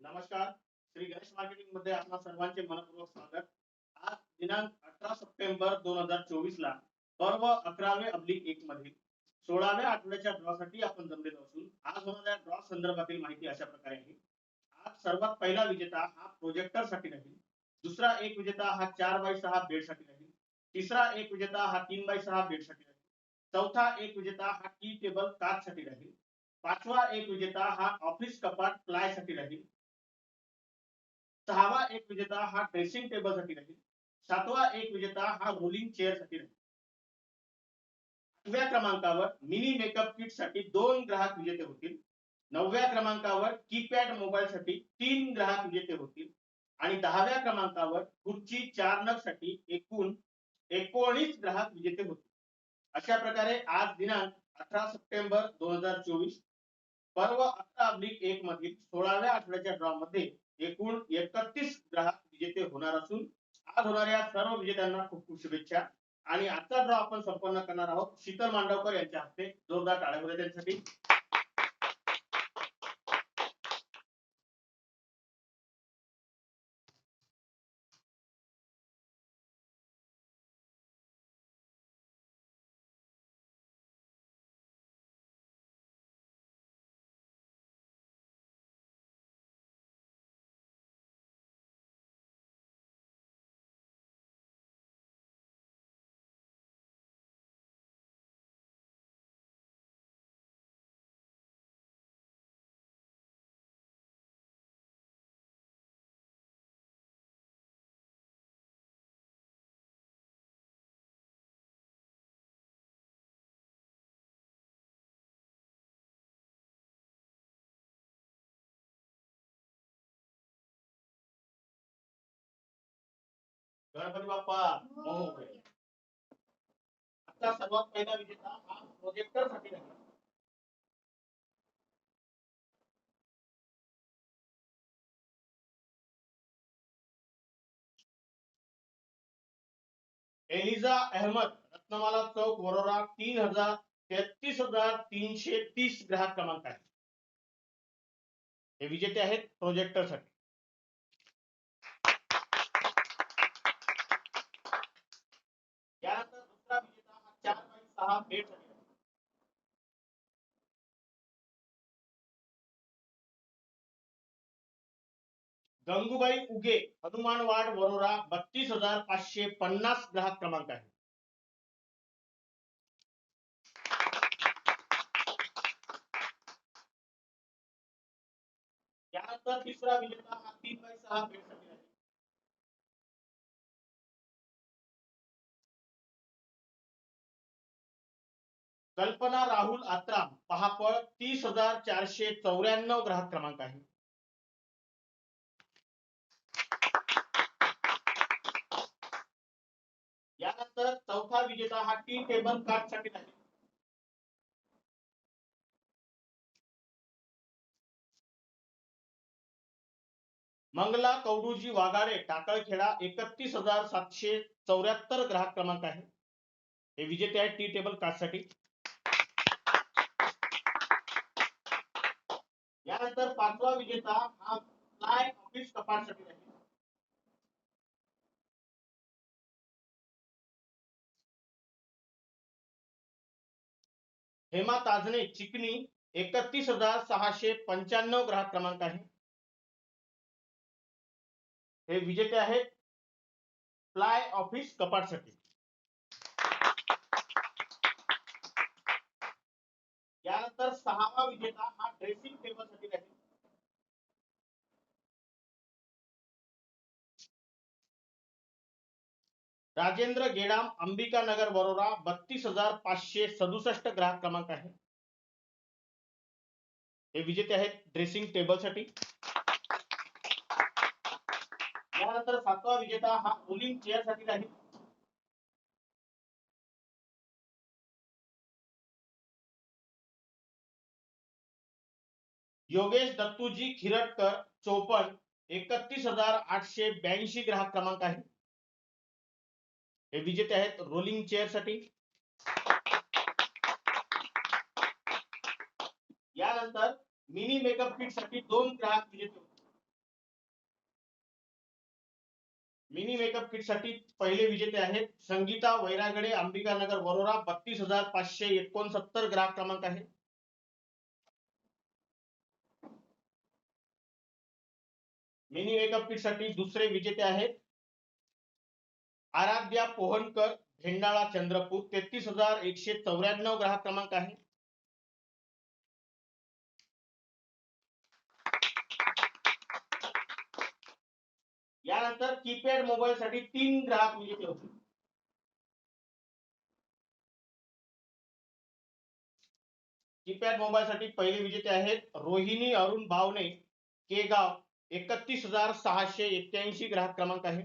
नमस्कार, श्री गणेश मार्केटिंग मध्ये आपणा सर्वांचे मनपूर्वक स्वागत. आज दिनांक अठरा सप्टेंबर दोन हज़ार चोवीस ला पर्व अकरावे अब्लिक एक मधील सोळाव्या आठवड्याच्या ड्रॉ साठी आपण जमलेलो असून, आज होणाऱ्या ड्रॉ संदर्भातील माहिती अशा प्रकारे आहे. आज सर्वात पहिला विजेता हा प्रोजेक्टर साठी राहील दुसरा एक विजेता हा चार बाय सहा बेड साठी राहील तिसरा एक विजेता हा तीन बाय सहा बेड साठी राहील चौथा एक विजेता हा टी टेबल काच साठी राहील पाचवा एक विजेता हा ऑफ़िस कपाट प्लाय साठी राहील सहावा एक विजेता हा ड्रेसिंग टेबलसाठी राहील. सातवा एक विजेता हा रोलिंग चेअरसाठी राहील. आठव्या क्रमांकावर मिनी मेकअप किटसाठी दोन ग्राहक विजेते होतील. नवव्या क्रमांकावर कीपॅड मोबाईल साठी तीन ग्राहक विजेते होतील. आणि दहाव्या क्रमांकावर खुर्ची चार नगसाठी एकूण एकोणीस ग्राहक विजेते होतील. अशा प्रकारे आज दिनांक अठरा सप्टेंबर दोन हजार चोवीस पर्व अकरा अब्लिक एक मधील सोळाव्या आठवड्याच्या ड्रॉ मध्ये एकूण एकतीस ग्राहक विजेते होणार असून आज होणाऱ्या सर्व विजेत्यांना खूप खूप शुभेच्छा. आणि आजचा ड्रॉ आपण संपन्न करणार आहोत. शीतल मांडवकर यांच्या हस्ते जोरदार टाळ्या त्यांच्यासाठी. गणपती बाप्पा. हो, हो. आता सर्वात पहिला विजेता हा प्रोजेक्टरसाठी एलिझा अहमद रत्नमाला चौक वरोरा तीन हजार तेहतीस हजार तीनशे तीस ग्राहक क्रमांक आहे. हे विजेते आहेत प्रोजेक्टर चार बाय सहा बेड साठी आहे. गंगूबाई उगे हनुमानवाड वरोरा, बत्तीस हज़ार पाचशे पन्नास ग्राहक क्रमांक यानंतर तिसरा विजेता हा तीन बाय सहा बेड कल्पना राहुल आत्राम पहापळ तीस हजार चारशे चौऱ्याण्णव ग्राहक क्रमांक आहे. यानंतर चौथा विजेता हा टी टेबल कार्डसाठी आहे. मंगला कौडूजी वाघाडे टाकळखेडा एकतीस हजार सातशे चौऱ्याहत्तर ग्राहक क्रमांक आहे. हे विजेते आहेत टी टेबलसाठी त्यानंतर पाचवा विजेता हा फ्लाय ऑफिस कपाटसाठी राहील हेमा ताजने चिकनी एकतीस हजार सहाशे पंच्याण्णव ग्राहक क्रमांक आहे. हे विजेते आहेत फ्लाय ऑफिस कपाटसाठी यानंतर सहावा विजेता हा ड्रेसिंग टेबल साठी राहील. राजेंद्र गेडाम, अंबिका नगर, वरोरा, बत्तीस हज़ार पाचशे सदुसष्ट ग्राहक क्रमांक आहे. हे विजेते आहेत ड्रेसिंग टेबल साठी. यानंतर सातवा विजेता हा रोलिंग चेअर साठी राहील. योगेश दत्तूजी खिरटकर चोपन्न एकतीस हजार आठशे ब्याऐंशी ग्राहक क्रमांक आहे. हे विजेते आहेत रोलिंग चेअरसाठी. यानंतर मिनी मेकअप किटसाठी दोन ग्राहक विजेते मिनी मेकअप किटसाठी पहिले विजेते आहेत संगीता वैरागडे अंबिका नगर वरोरा बत्तीस हजार पाचशे एकोणसत्तर ग्राहक क्रमांक आहे. मिनी मेकअप किटसाठी दुसरे विजेते आहेत. आराध्या पोहनकर भेंडाळा चंद्रपूर तेहतीस हजार एकशे चौऱ्याण्णव ग्राहक क्रमांक आहे. यानंतर कीपॅड मोबाईल साठी तीन ग्राहक विजेते होते. कीपॅड मोबाईल साठी पहिले विजेते आहेत रोहिणी अरुण भावने केगाव एकतीस हजार सहाशे एक्क्याऐंशी ग्राहक क्रमांक आहे.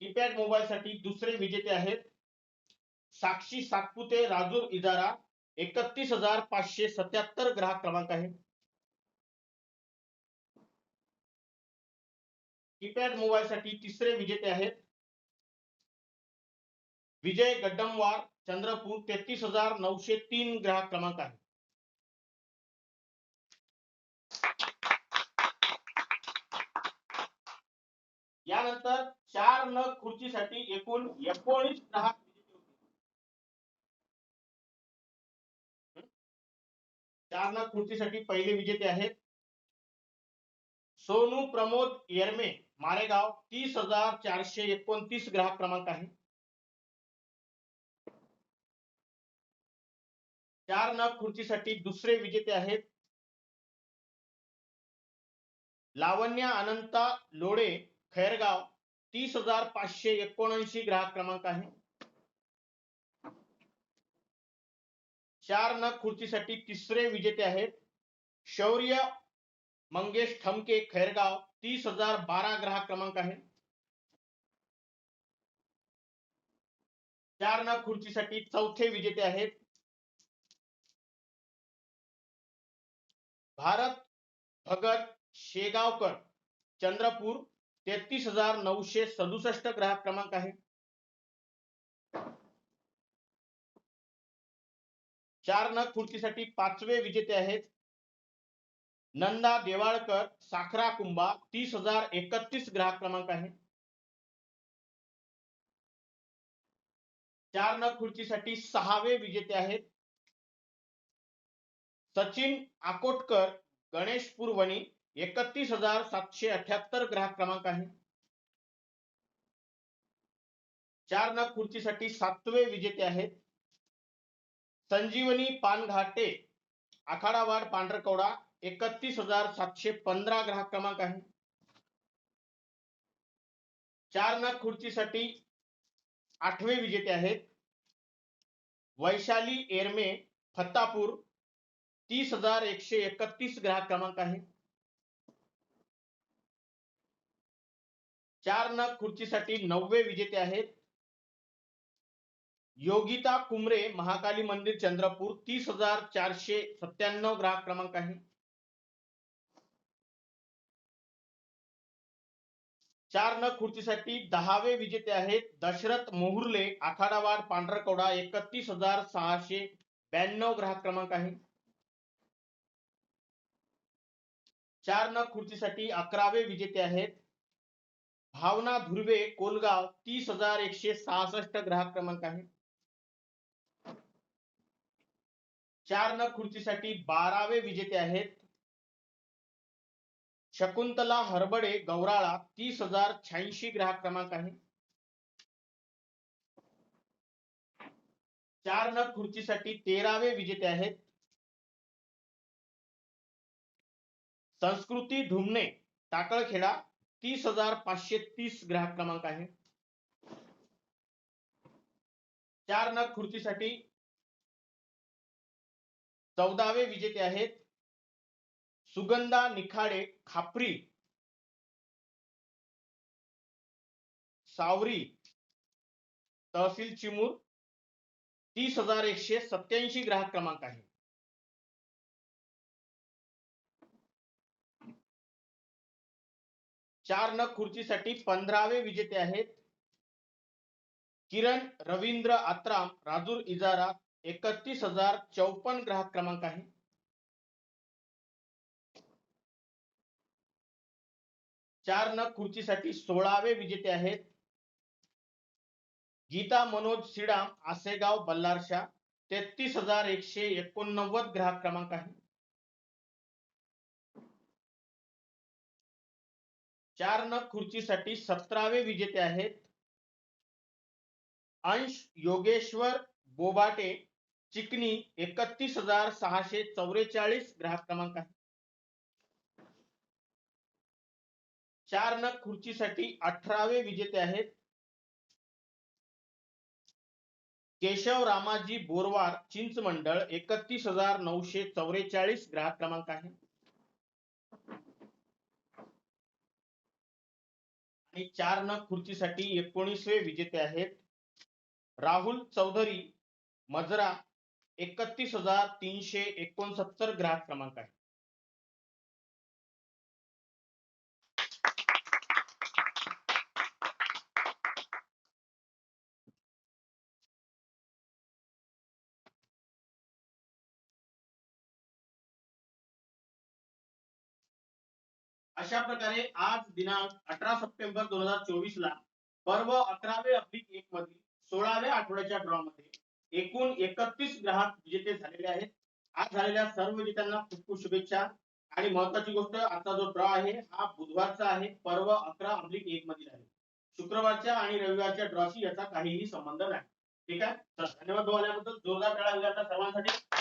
कीपॅड मोबाईल साठी दुसरे विजेते आहेत. साक्षी सातपुते राजूर इजारा एकतीस हजार पाचशे सत्याहत्तर ग्राहक क्रमांक आहे. कीपॅड मोबाईल साठी तिसरे विजेते आहेत. विजय गड्डमवार चंद्रपूर तेहतीस हजार नऊशे तीन ग्राहक क्रमांक आहे. यानंतर चार नग खुर्चीसाठी एकूण एकोणीस दहा चार नग खुर्चीसाठी पहिले विजेते आहेत. सोनू प्रमोद येरमे मारेगाव तीस हजार चारशे एकोणतीस ग्राहक क्रमांक आहे. चार नग खुर्चीसाठी दुसरे विजेते आहेत. लावण्या अनंता लोडे खैरगाव, तीस हज़ार पाचशे एकोणऐंशी ग्राहक क्रमांक आहे. चार नग खुर्चीसाठी तिसरे विजेते आहेत. शौर्य, मंगेश ठमके, खैरगाव, तीस हज़ार बारा ग्राहक क्रमांक आहे. चार नग खुर्चीसाठी चौथे विजेते आहेत. भारत, भगत, शेगावकर, चंद्रपूर तेहतीस हजार नऊशे सदुसष्ट ग्राहक क्रमांक आहे. चार नग खुर्चीसाठी पाचवे विजेते आहेत. नंदा देवाळकर साखरा कुंभा तीस हजार एकतीस ग्राहक क्रमांक आहे. चार नग खुर्चीसाठी सहावे विजेते आहेत. सचिन आकोटकर गणेश पुरवणी एकतीस हजार सातशे अठ्याहत्तर ग्राहक क्रमांक आहे. चार नग खुर्चीसाठी सातवे विजेते आहेत. संजीवनी पानघाटे आखाडावाड पांढरकवडा एकतीस हजार सातशे पंधरा ग्राहक क्रमांक आहे. चार नग खुर्चीसाठी आठवे विजेते आहेत. वैशाली एरमे फत्तापूर तीस हजार एकशे एकतीस ग्राहक क्रमांक आहे. चार नग खुर्चीसाठी नववे विजेते आहेत. योगिता कुमरे महाकाली मंदिर चंद्रपूर तीस हजार चारशे सत्त्याण्णव ग्राहक क्रमांक आहे. चार नग खुर्चीसाठी दहावे विजेते आहेत दशरथ मोहुर्ले आखाडावाड पांढरकवडा एकतीस हजार सहाशे ब्याण्णव ग्राहक क्रमांक आहे. चार नग खुर्चीसाठी अकरावे विजेते आहेत भावना धुर्वे कोलगाव तीस हजार एकशे सहासष्ट ग्राहक क्रमांक आहे. चार न खुर्चीसाठी बारावे विजेते आहेत. शकुंतला हरबडे गौराळा तीस हजार शहाऐंशी ग्राहक क्रमांक आहे. चार न खुर्चीसाठी तेरावे विजेते आहेत. संस्कृती ढुमणे टाकळखेडा तीस हजार पाचशे तीस ग्राहक क्रमांक आहे. चार नग खुर्चीसाठी चौदावे विजेते आहेत. सुगंधा निखाडे खापरी सावरी तहसील चिमूर तीस हजार एकशे सत्याऐंशी ग्राहक क्रमांक आहे. चार नग खुर्चीसाठी पंधरावे विजेते आहेत. किरण रवींद्र आत्राम राजूर इजारा एकतीस हजार चौपन्न ग्राहक क्रमांक आहे. चार नग खुर्चीसाठी सोळावे विजेते आहेत. गीता मनोज सिडाम आसेगाव बल्लारशा तेहतीस हजार एकशे एकोणनव्वद ग्राहक क्रमांक आहे. चार नग खुर्चीसाठी सतरावे विजेते आहेत. अंश योगेश्वर बोबाटे चिकनी एकतीस हजार सहाशे चौवेचाळीस ग्राहक क्रमांक आहे चार नग खुर्चीसाठी अठरावे विजेते आहेत. केशव रामाजी बोरवार चिंचमंडळ एकतीस हजार नऊशे चौवेचाळीस ग्राहक क्रमांक आहे. आणि चार नग खुर्चीसाठी एकोणीसवे विजेते आहेत. राहुल चौधरी मजरा एकतीस हजार तीनशे एकोणसत्तर ग्राहक क्रमांक आहे. अशा प्रकारे आज दिनांक अठरा सप्टेंबर दोन हजार चोवीस ला पर्व अकरावे अब्लिक एक मधील सोळाव्या आठवड्याच्या ड्रॉ मध्ये एकूण एकतीस ग्राहक विजेते झालेले आहेत. आज झालेल्या सर्व विजेत्यांना खूप खूप शुभेच्छा. आणि महत्वाची गोष्ट आजचा जो ड्रॉ आहे हा बुधवारचा आहे. पर्व अकरा अब्लिक एक मधील आहे. शुक्रवारच्या आणि रविवारच्या ड्रॉशी याचा काहीही संबंध नाही. ठीक आहे? धन्यवाद जोरदार टाळ्या सर्वांसाठी.